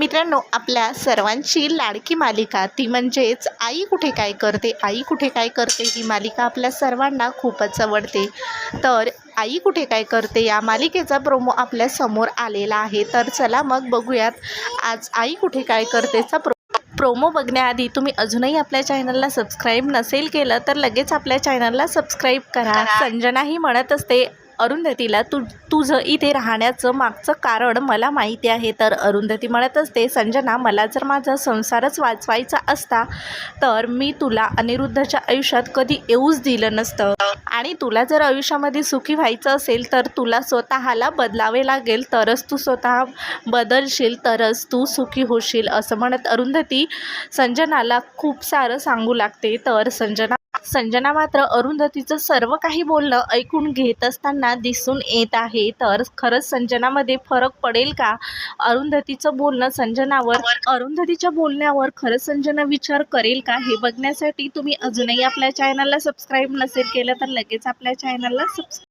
मित्रांनो आपल्या सर्वांची लाडकी मालिका ती म्हणजेच आई कुठे काय करते आई कुठे काय करते ही मालिका आपल्या सर्वांना खूपच आवडते. तर आई कुठे काय करते या मालिकेचा प्रोमो आपल्यासमोर आलेला आहे. तर चला मग बघूयात आज आई कुठे काय करतेचा प्रो प्रोमो बघण्याआधी तुम्ही अजूनही आपल्या चॅनलला सबस्क्राईब नसेल केलं तर लगेच आपल्या चॅनलला सबस्क्राईब करा. संजना ही म्हणत असते अरुंधतीला तू तुझं इथे राहण्याचं मागचं कारण मला माहिती आहे. तर अरुंधती म्हणत असते संजना मला जर माझा संसारच वाचवायचा असता तर मी तुला अनिरुद्धच्या आयुष्यात कधी येऊच दिलं नसतं. आणि तुला जर आयुष्यामध्ये सुखी व्हायचं असेल तर तुला स्वतःला बदलावे लागेल. तरच तू स्वतः बदलशील तरच तू सुखी होशील असं म्हणत अरुंधती संजनाला खूप सारं सांगू लागते. तर संजना संजना मात्र अरुंधतीचं सर्व काही बोलणं ऐकून घेत असताना दिसून येत आहे. तर खरंच संजनामध्ये फरक पडेल का? अरुंधतीचं बोलणं संजनावर अरुंधतीच्या बोलण्यावर खरंच संजना विचार करेल का? हे बघण्यासाठी तुम्ही अजूनही आपल्या चॅनलला सबस्क्राईब नसेल केलं तर लगेच आपल्या चॅनलला सबस्क्राईब